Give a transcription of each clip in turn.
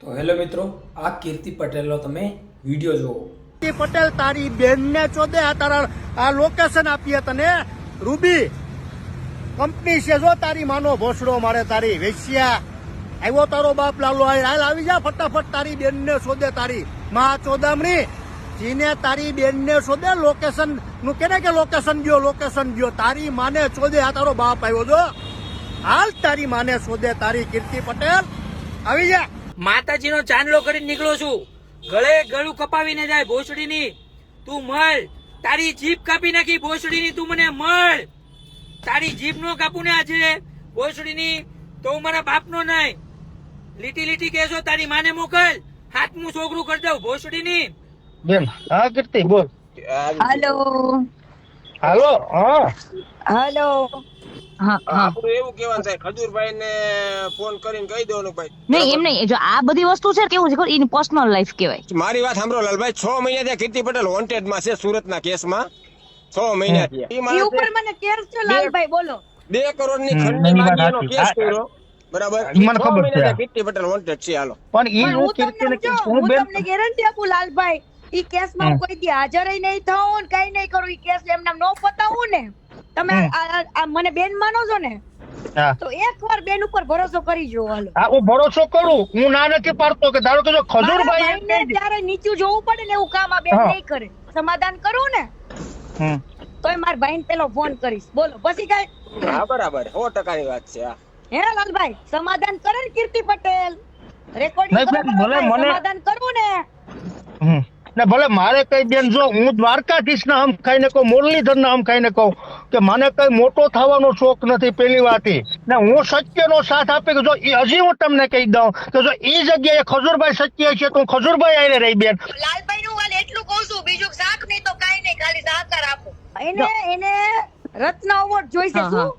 તો હેલો મિત્રો, આ કીર્તિ પટેલનો તમે વીડિયો જુઓ. કીર્તિ પટેલ, તારી બેનને ચોદે આ તારા આ લોકેશન આપીએ તને. રૂબી કંપની છે જો, તારી માનો ભોસડો મારે, તારી વેશ્યા. આવ્યો તારો બાપ લાલો હાલ આવી જા, ફટાફટ તારી બેનને શોધે તારી માં ચોદામણી. જીને તારી બેનને શોધે લોકેશનનું કેને કે લોકેશન ગયો લોકેશન ગયો. તારી માને શોધે આ તારો બાપ આવ્યો જો. હાલ તારી માને શોધે તારી કીર્તિ પટેલ. આવી જા. માતાજીનો ચાંદલો કરીને નીકળો છું. ગળે ગળું કપાવીને જાય ભોસડીની. તું મળ. તારી જીભ કાપી નાખી ભોસડીની તું મને મળ. તારી જીભ નો કાપું ને આજે ભોસડીની. તો હું મારા બાપનો નહીં. લીટી લીટી કહેશો તારી માને મોકલ. હાથમું છોકરું કરી દઉં ભોસડીની. બેન હા કરતી બોલ. હાલો. હાલો હા. હાલો. આપણું એવું કેવાનું થાય ખજૂરભાઈ ને ફોન કરીને કહી દેવાનું ભાઈ. નહીં એમ નહીં જો આ બધી વસ્તુ છે કેવું છે એની પર્સનલ લાઈફ કહેવાય. મારી વાત સાંભળો લાલભાઈ છ મહિના થયા કીર્તિ પટેલ વોન્ટેડમાં છે સુરત ના કેસમાં. છ મહિના એ ઉપર મને કેર છે લાલભાઈ બોલો. બે કરોડની હમ, માંગી એની. કેસ કર્યો. બરાબર? મને ખબર છે. કીર્તિ પટેલ વોન્ટેડ છે હાલો. પણ એ હું તમને હું તમને ગેરંટી આપું લાલભાઈ ઈ કેસમાં કોઈ દી હાજર નહીં થઉં કઈ નહીં કરું ઈ કેસ એમ નામ નો પતાવું ને. તમે આ- મને બેન માનો છો ને તો એક વાર બેન ઉપર ભરોસો કરી જો હાલો. હા હું ભરોસો કરું. હું ના નથી પાડતો કે ધારો કે જો ખજૂરભાઈ એમ ભાઈને ત્યારે નીચું જોવું પડે ને એવું કામ આ બેન નહીં કરે. સમાધાન કરું ને હમ. તોય મારા ભાઈને પેલો ફોન કરીશ. બોલો પછી કઈ? હા બરાબર. સો ટકાની વાત છે હા. હે લાલભાઈ સમાધાન કરે ને કીર્તિ પટેલ? રેકોર્ડિંગ ભલે મને- સમાધાન કરવું ને. ને ભલે મારે કઈ બેન જો હું દ્વારકાધીશ ના આમ ખાઈને કહું મુરલીધર ના આમ ખાઈને કહું કે મને કઈ મોટો થવાનો શોખ નથી પેલી વાત. ને હું સત્યનો સાથ આપી કે જો ઈ હજી હું તમને કહી દઉં કે જો એ જગ્યાએ ખજુરભાઈ સત્ય છે તો હું ખજૂરભાઈ આઈને રહી બેન. લાલભાઈ નું હાલ એટલું કહું છું બીજું શાક નહીં તો કાઈ નહીં ખાલી સહકાર આપો. એને એને રત્ન એવોર્ડ જોઈશે શું?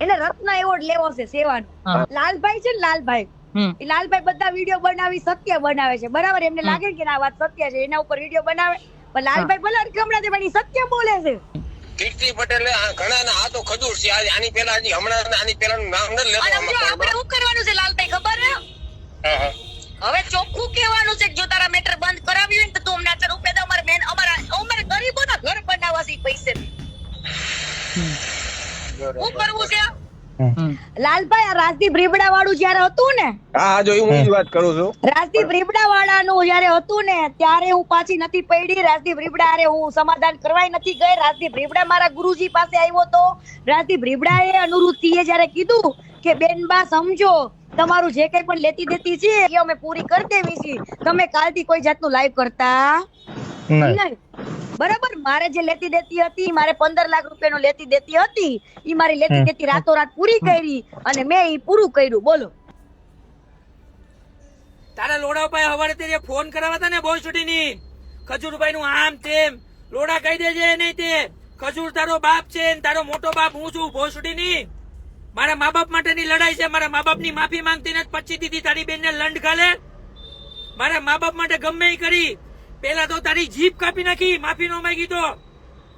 એને રત્ન એવોર્ડ લેવો છે સેવાનો. લાલભાઈ છે ને લાલભાઈ. એ લાલભાઈ બધા વીડિયો બનાવી સત્ય બનાવે છે. બરાબર એમને લાગે કે ના આ વાત સત્ય છે એના ઉપર વીડિયો બનાવે. પણ લાલભાઈ ભલે અડકમણા છે પણ એ સત્ય બોલે છે. કીર્તિ પટેલ ઘણા આ તો ખજૂર છે. આની પેલા હજી હમણાં આની પેલા નામ નથી આપણે શું કરવાનું છે લાલભાઈ ખબર છે? હા, હા. હવે ચોખ્ખું કહેવાનું છે કે જો તારા મેટર બંધ કરાવ્યું હોય ને તો તું અમને અત્યારે રૂપિયા દે. અમારે મેન અમારા અમારે ગરીબોના ઘર બનાવવા છે પૈસે શું કરવું છે? લાલભાઈ આ રાજદીપ રીબડા વાળું જયારે હતું ને? હા હા જો હું જ વાત કરું છું. રાજદીપ રીબડા વાળાનું જયારે હતું ને ત્યારે હું પાછી નથી પડી. રાજદીપ રીબડા અરે હું સમાધાન કરવાય નથી ગઈ. રાજદીપ રીબડા મારા ગુરુજી પાસે આવ્યો તો રાજદીપ રીબડાએ એ જયારે કીધું કે બેનબા સમજો તમારું જે કઈ પણ લેતી દેતી છે એ અમે પૂરી કરી દેવી છે. તમે કાલથી કોઈ જાતનું લાઈવ કરતા નહીં. નહીં. બરાબર? મારે જે લેતી દેતી હતી મારે પંદર લાખ રૂપિયાનો લેતી દેતી હતી ઈ મારી લેતી દેતી રાતોરાત પૂરી કરી અને મેં ઈ પૂરું કર્યું. બોલો. તારા લોડાભાઈ હવારે તે ફોન કરાવવા હતા ને ભોસડી ની ખજૂરભાઈ નું આમ તેમ. લોડા કહી દેજે નહીં તે. ખજૂર તારો બાપ છે તારો મોટો બાપ હું છું ભોસડી ની મારા મા બાપ માટેની લડાઈ છે. મારા મા બાપની માફી માંગતી નથી. પછી દીધી તારી બેન ને લંડ ખાલે. મારા મા બાપ માટે ગમે કરી. પેલા તો તારી જીભ કાપી નાખી, માફી નો માંગી તો.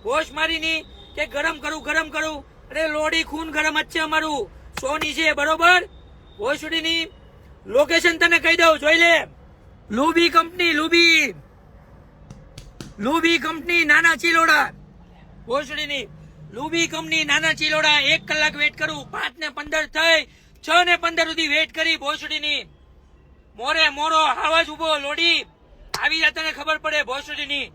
હોશ મારી ની કે ગરમ કરું ગરમ કરું. અરે લોડી ખૂન ગરમ જ છે અમારું. સોની છે, બરોબર? ભોસડી ની. લોકેશન તને કહી દઉં, જોઈ લે. લુબી કંપની, લુબી. લુબી કંપની, નાના ચિલોડા. ભોસડીની લુબી કંપની, નાના ચિલોડા, એક કલાક વેટ કરું. પાંચ ને પંદર થઈ, છ ને પંદર સુધી વેટ કરી ભોસડીની મોરે મોરો, આવાજ ઊભો લોડી આવી જા તને ખબર પડે ભોસડીની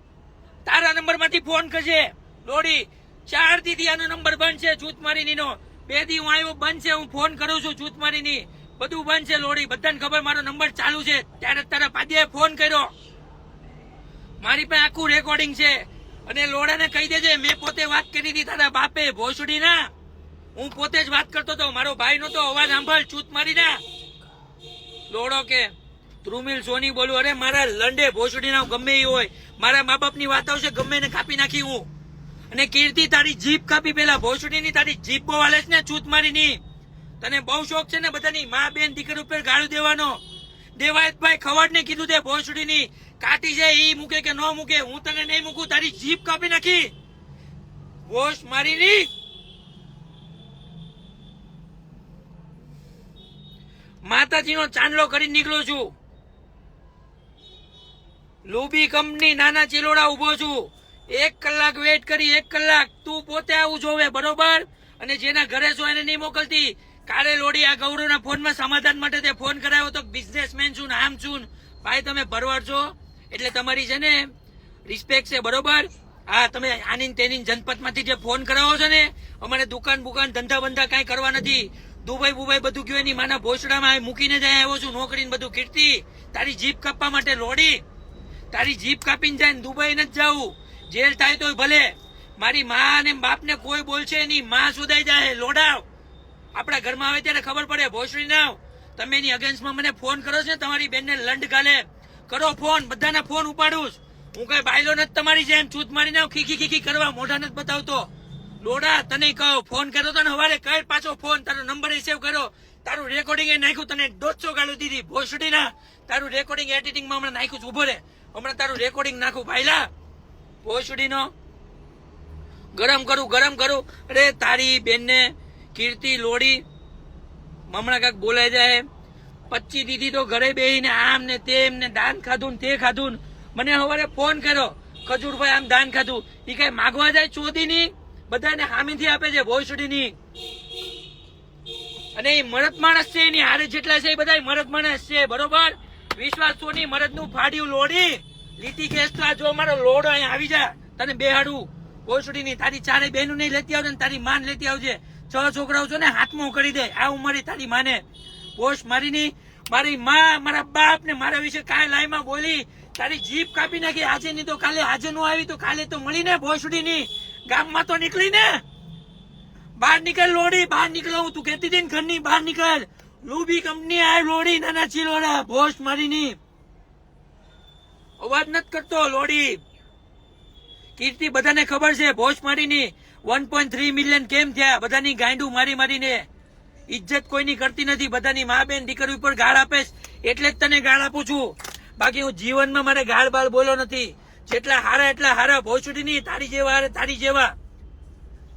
તારા નંબરમાંથી ફોન કરજે. દોડી, ચાર દીદી આનો નંબર બંધ છે જૂથ મારીની નો બે દી હું આવ્યો બંધ છે હું ફોન કરું છું જૂથ મારીની. બધું બંધ છે લોડી બધાને ખબર, મારો નંબર ચાલુ છે. ત્યારે તારા પાદીએ ફોન કર્યો. મારી પાસે આખું રેકોર્ડિંગ છે. અને લોડાને કહી દેજે, મેં પોતે વાત કરી હતી તારા બાપે ભોસડી ના હું પોતે જ વાત કરતો હતો. મારો ભાઈ નતો અવાજ સાંભળ ચૂત મારી ના લોડો કે ધ્રુમિલ સોની બોલું, અરે, મારા લંડે ભોસડી ના ગમે એ હોય. મારા મા બાપની વાત આવશે, ગમે એને કાપી નાખી હું. અને કીર્તિ તારી જીપ કાપી પેલા ભોસડી ની તારી જીભ બહુ હાલે છે ને ચૂત મારી ની તને બહુ શોખ છે ને બધાની, મા બેન દીકરી ઉપર ગાળું દેવાનો. દેવાયતભાઈ ખવડ ને કીધું તે ભોસડી ની કાટી છે એ મૂકે કે ન મૂકે, હું તને નહીં મૂકું, તારી જીપ કાપી નાખી. ભોસ મારી ની માતાજીનો ચાંદલો કરી નીકળ્યો છું. લુબી કંપની નાના ચિલોડા ઊભો છું. એક કલાક વેટ કરી, એક કલાક. તું પોતે આવું જોવે, બરોબર? અને જેના ઘરે છો એને નહીં મોકલતી. કાલે લોડી આ ગૌરવના ફોનમાં સમાધાન માટે તે ફોન કરાવ્યો તો બિઝનેસમેન છું આમ છું. ભાઈ, તમે ભરવાડ છો એટલે તમારી છે ને રિસ્પેક્ટ છે, બરોબર? હા, તમે આની તેની જનપદમાંથી જે ફોન કરાવો છો ને, અમારે દુકાન બુકાન ધંધા બંધા કાંઈ કરવા નથી. દુબઈ બુબઈ બધું ગયું, એની માના ભોસડામાં મૂકીને જાય આવ્યો છું, નોકરીને બધું કીર્તિ. તારી જીપ કાપવા માટે લોડી. તારી જીપ કાપીને જાય ને દુબઈ ન જાવું. જેલ થાય તોય ભલે. મારી માં અને બાપને કોઈ બોલશે નહીં. માં સુધાઈ જાય લોડાવ. આપણા ઘરમાં આવે ત્યારે ખબર પડે. ભોસડી નાવ. તમે એની અગેન્સ્ટમાં મને ફોન કરો છો તમારી બેનને લંડ ગાલે. કરો ફોન. બધાના ફોન ઉપાડું છું. હું કઈ બાયલો નથી તમારી જેમ. ચૂત મારી નાવ. ખીખી ખીખી કરવા મોઢા નથી બતાવતો. લોડા, તને કહો. ફોન કર્યો તો ને હવારે કઈ પાછો ફોન. તારો નંબર સેવ કર્યો. તારું રેકોર્ડિંગ એ નાખ્યું. તને દોઢસો ગાળું દીધી. ભોસડી ના તારું રેકોર્ડિંગ એડિટિંગમાં હમણાં નાખ્યું ઊભો રે. હમણાં તારું રેકોર્ડિંગ નાખું, ભાઈલા. ભોસડી નો ગરમ કરું ગરમ કરું. અરે, તારી બેનને કીર્તિ લોડી હમણાં કાંક બોલાઈ જાય. પચ્ચી દીધી તો ઘરે બેહીને આમ ને તેમ ને દાન ખાધું ને તે ખાધું. મને સવારે ફોન કર્યો, ખજૂરભાઈ આમ દાન ખાધું. એ કઈ માગવા જાય ચોધી ની? બધાને હામીથી આપે છે ભોસડી ની. અને એ મરત માણસ છે, એની હારે જેટલા છે એ બધા મરદ માણસ છે, બરોબર? વિશ્વાસ સોની મરદનું ફાડ્યું લોડી લીટી કેસ તો જો મારો લોડો અહીંયા આવી જા તને બેહાડું. ભોસડી ની તારી ચારે બહેનું નહીં લેતી આવજે તારી માન લેતી આવજે. છ છોકરાઓ છો ને હાથમાં કરી દે. આ ઉંમરે તારી માને. પોસ્ટ મારી ની મારી માં, મારા બાપ ને મારા વિશે કાંઈ લાઈમાં બોલી. તારી જીપ કાપી નાખી. આજે ની તો કાલે, આજે નો આવી તો કાલે તો મળીને ભોસડી ની ગામમાં તો નીકળી ને બહાર નીકળ લોડી બહાર નીકળો. હું તું કહેતી હતી ઘરની બહાર નીકળ. લુબી કંપની આ લોડી નાના ચીલોડા બોસ મારીની. અવાજ નથી કરતો લોડી. કીર્તિ બધાને ખબર છે બોસ મારીની. વન પોઈન્ટ થ્રી મિલિયન કેમ થયા? બધાની ગાંડું મારી મારીને. ઇજ્જત કોઈની કરતી નથી, બધાની મા બેન દીકરી ઉપર ગાળ આપે એટલે જ તને ગાળ આપું છું. બાકી હું જીવનમાં મારે ગાળ બાળ બોલો નથી. જેટલા હારા એટલા હારા. ભોસડી ની તારી જેવા હારે તારી જેવા.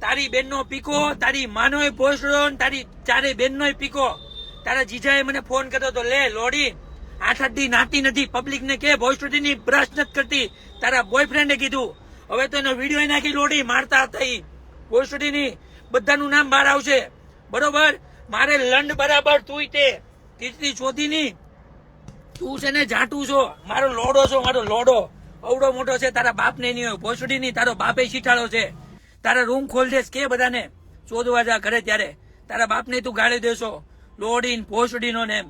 તારી બેનનો પીકો, તારી માનોય ભોસડો તારી ચારે બેનનોય પીકો. તારા જીજાએ મને ફોન કર્યો તો લે, લોડી. આઠ આઠ નાતી નથી. પબ્લિક ને કે ભોસડીની બ્રશ નથી કરતી. તારા બોયફ્રેન્ડે કીધું. હવે તો એનો વીડિયો નાખી લોડી, મારતા હતા ઈ. ભોસડીની બધાનું નામ બહાર આવશે. બરોબર? મારે લંડ બરાબર તું તે. કીર્તિ ચોધીની. તું છે ને જાટું છો. મારો લોડો છો, મારો લોડો. અવડો મોટો છે, તારા બાપ ને નહીં હોય. ભોસડી ની તારો બાપે શીઠાળો છે. તારા રૂમ ખોલ દેશ કે બધાને? ચોદવા જા ઘરે ત્યારે. તારા બાપને તું ગાળી દેશો. લોડીન ભોસડીનો ને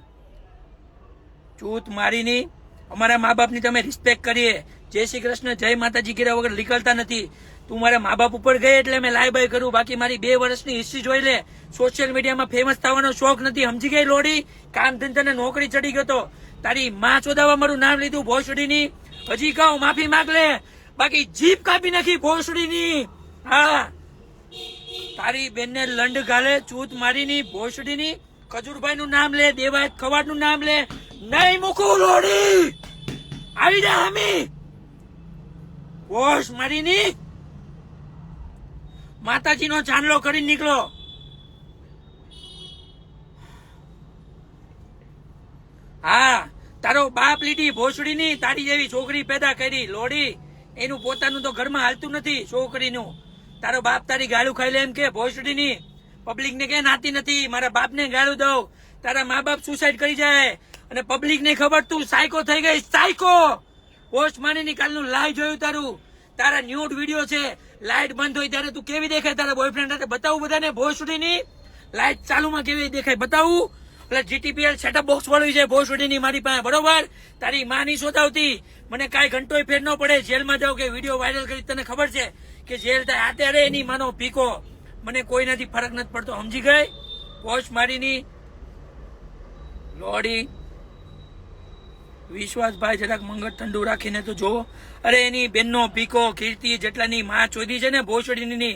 ચૂત મારીની. અમારા મા બાપની તમે રિસ્પેક્ટ કરીએ. જય શ્રી કૃષ્ણ, જય માતાજી કર્યા વગર નીકળતા નથી. તું મારા મા બાપ ઉપર ગઈ એટલે મેં લાઈ બાય કરું. બાકી મારી બે વર્ષની હિસ્ટ્રી જોઈ લે. સોશિયલ મીડિયામાં ફેમસ થવાનો શોખ નથી. સમજી ગઈ લોડી? કામ ધંધાને નોકરી ચડી ગયો તારી માં ચોદાવા મારું નામ લીધું ભોસડીની. હજી કહું, માફી માંગ લે. બાકી જીપ કાપી નાખી ભોસડીની. હા. તારી બેનને લંડ ગાલે ચૂત મારીની ભોસડીની. ખજૂરભાઈ નું નામ લે, દેવાયત ખવાડનું નામ લે. નહીં મૂકું, લોડી! આવી જા, હમી! ભોસ મારીની! માતાજીનો ચાંદલો કરી નીકળો. હા, તારો બાપ લીધી ભોસડીની તારી જેવી છોકરી પેદા કરી, લોડી. એનું પોતાનું તો ઘરમાં હાલતું નથી, છોકરીનું. તારો બાપ તારી ગાળું ખાઈ લે એમ કે, ભોસડીની. પબ્લિક ને કે નાતી નથી. મારા બાપને ગાળું દઉં. તારા મા બાપ સુસાઇડ કરી જાય. અને પબ્લિક ને ખબર તું સાયકો થઈ ગઈ સાયકો પોસ્ટ માની કાલનું લાઈવ જોયું તારું. તારા ન્યૂડ વીડિયો છે. લાઈટ બંધ હોય ત્યારે તું કેવી દેખાય તારા બોયફ્રેન્ડ સાથે? બતાવું બધાને ભોસડીની. લાઈટ ચાલુમાં કેવી દેખાય બતાવું. એટલે જીટીપીએલ સેટઅપ બોક્સ વાળું છે ભોસડીની મારી પાસે. બરોબર? તારી માની શોધાવતી. મને કાંઈ ઘંટોય ફેર ન પડે. જેલમાં જાવ કે વીડિયો વાયરલ કરી, તને ખબર છે કે જેલ થાય. અત્યારે એની માનો પીકો મને કોઈનાથી ફરક નથી પડતો. સમજી ગઈ? પોસ્ટ મારીની લોડી વિશ્વાસભાઈ જરાક મંગળ ઠંડુ રાખીને તો જોવો. અરે એની બેનનો પીકો કીર્તિ જેટલાની માં ચોધી છે ને, ભોસડીની